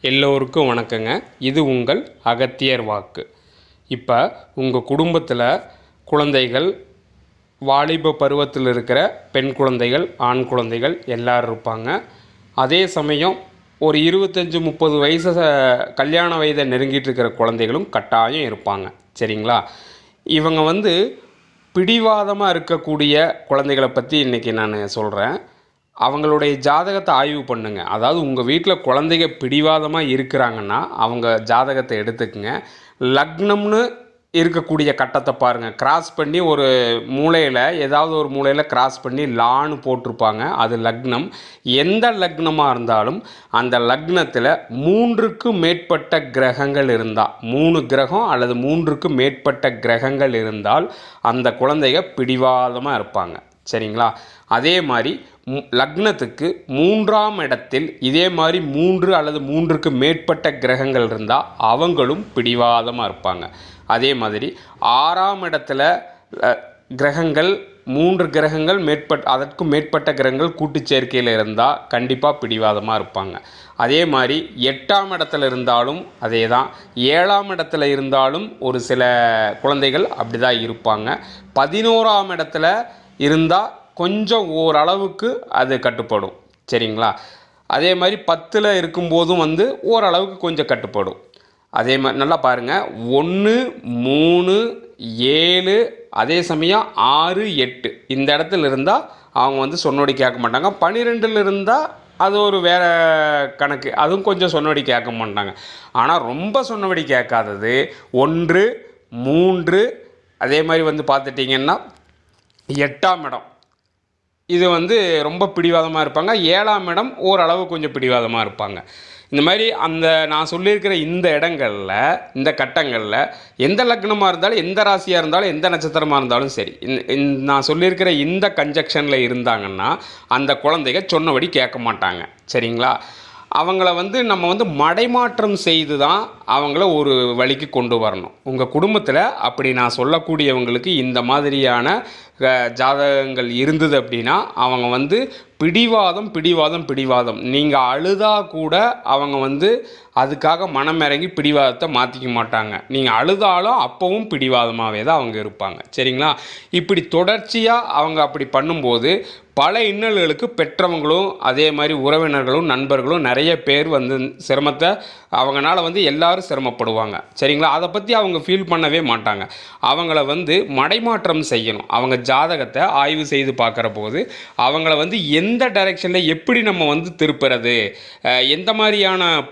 எல்லோருக்கும் வணக்கங்க. இது உங்கள் அகத்தியர் வாக்கு. இப்போ உங்கள் குடும்பத்தில் குழந்தைகள் வாலிப பருவத்தில் இருக்கிற பெண் குழந்தைகள் ஆண் குழந்தைகள் எல்லோரும் இருப்பாங்க. அதே சமயம் ஒரு இருபத்தஞ்சி முப்பது வயசு கல்யாண வயதை நெருங்கிட்டு இருக்கிற குழந்தைகளும் கட்டாயம் இருப்பாங்க. சரிங்களா? இவங்க வந்து பிடிவாதமாக இருக்கக்கூடிய குழந்தைகளை பற்றி இன்றைக்கி நான் சொல்கிறேன் அவங்களுடைய ஜாதகத்தை ஆய்வு பண்ணுங்கள் அதாவது உங்கள் வீட்டில் குழந்தைங்க பிடிவாதமாக இருக்கிறாங்கன்னா அவங்க ஜாதகத்தை எடுத்துக்கங்க. லக்னம்னு இருக்கக்கூடிய கட்டத்தை பாருங்கள் கிராஸ் பண்ணி ஒரு மூலையில் ஏதாவது ஒரு மூலையில் கிராஸ் பண்ணி லான்னு போட்டிருப்பாங்க. அது லக்னம். எந்த லக்னமாக இருந்தாலும் அந்த லக்னத்தில் மூன்றுக்கு மேற்பட்ட கிரகங்கள் இருந்தால் மூணு கிரகம் அல்லது மூன்றுக்கு மேற்பட்ட கிரகங்கள் இருந்தால் அந்த குழந்தைங்க பிடிவாதமாக இருப்பாங்க. சரிங்களா? அதே மாதிரி லக்னத்துக்கு மூன்றாம் இடத்தில் இதே மாதிரி மூன்று அல்லது மூன்றுக்கு மேற்பட்ட கிரகங்கள் இருந்தால் அவங்களும் பிடிவாதமாக இருப்பாங்க. அதே மாதிரி ஆறாம் இடத்துல கிரகங்கள் மூன்று கிரகங்கள் மேற்பட் அதற்கும் மேற்பட்ட கிரகங்கள் கூட்டு சேர்க்கையில் இருந்தால் கண்டிப்பாக பிடிவாதமாக இருப்பாங்க. அதே மாதிரி எட்டாம் இடத்துல இருந்தாலும் அதே தான் ஏழாம் இடத்துல இருந்தாலும் ஒரு சில குழந்தைகள் அப்படி தான் இருப்பாங்க. பதினோராம் இடத்துல இருந்தால் கொஞ்சம் ஓரளவுக்கு அது கட்டுப்படும். சரிங்களா? அதே மாதிரி பத்தில் இருக்கும்போதும் வந்து ஓரளவுக்கு கொஞ்சம் கட்டுப்படும். அதே மாதிரி நல்லா பாருங்கள் ஒன்று மூணு ஏழு அதே சமயம் ஆறு எட்டு. இந்த இடத்துல இருந்தால் அவங்க வந்து சொன்னோடி கேட்க மாட்டாங்க. பன்னிரெண்டில் இருந்தால் அது ஒரு வேற கணக்கு. அதுவும் கொஞ்சம் சொன்னபடி கேட்க மாட்டாங்க. ஆனால் ரொம்ப சொன்னபடி கேட்காதது. ஒன்று மூன்று அதே மாதிரி வந்து பார்த்துட்டிங்கன்னா எட்டாம் இடம். இது வந்து ரொம்ப பிடிவாதமாக இருப்பாங்க. ஏழாம் இடம் ஓரளவு கொஞ்சம் பிடிவாதமாக இருப்பாங்க. இந்த மாதிரி அந்த நான் சொல்லியிருக்கிற இந்த இடங்களில் இந்த கட்டங்களில் எந்த லக்னமாக இருந்தாலும் எந்த ராசியாக இருந்தாலும் எந்த நட்சத்திரமாக இருந்தாலும் சரி நான் சொல்லியிருக்கிற இந்த கன்ஜெக்ஷனில் இருந்தாங்கன்னா அந்த குழந்தைங்க சொன்னபடி கேட்க மாட்டாங்க. சரிங்களா? அவங்கள வந்து நம்ம வந்து மடைமாற்றம் செய்து தான் அவங்கள ஒரு வழிக்கு கொண்டு வரணும். உங்கள் குடும்பத்தில் அப்படி நான் சொல்லக்கூடியவங்களுக்கு இந்த மாதிரியான ஜாதகங்கள் இருந்தது அப்படின்னா அவங்க வந்து பிடிவாதம் பிடிவாதம் பிடிவாதம். நீங்கள் அழுதா கூட அவங்க வந்து அதுக்காக மனம் இறங்கி பிடிவாதத்தை மாற்றிக்க மாட்டாங்க. நீங்கள் அழுதாலும் அப்போவும் பிடிவாதமாகவே தான் அவங்க இருப்பாங்க. சரிங்களா? இப்படி தொடர்ச்சியாக அவங்க அப்படி பண்ணும்போது பல இன்னல்களுக்கு பெற்றவங்களும் அதே மாதிரி உறவினர்களும் நண்பர்களும் நிறைய பேர் வந்து சிரமத்தை அவங்களால வந்து எல்லாரும் சிரமப்படுவாங்க. சரிங்களா? அதை பற்றி அவங்க ஃபீல் பண்ணவே மாட்டாங்க. அவங்கள வந்து மடைமாற்றம் செய்யணும். அவங்க ஜாதகத்தை ஆய்வு செய்து பார்க்குற போது அவங்கள வந்து எந்த டைரெக்ஷனில் எப்படி நம்ம வந்து திருப்புறது? எந்த மாதிரியான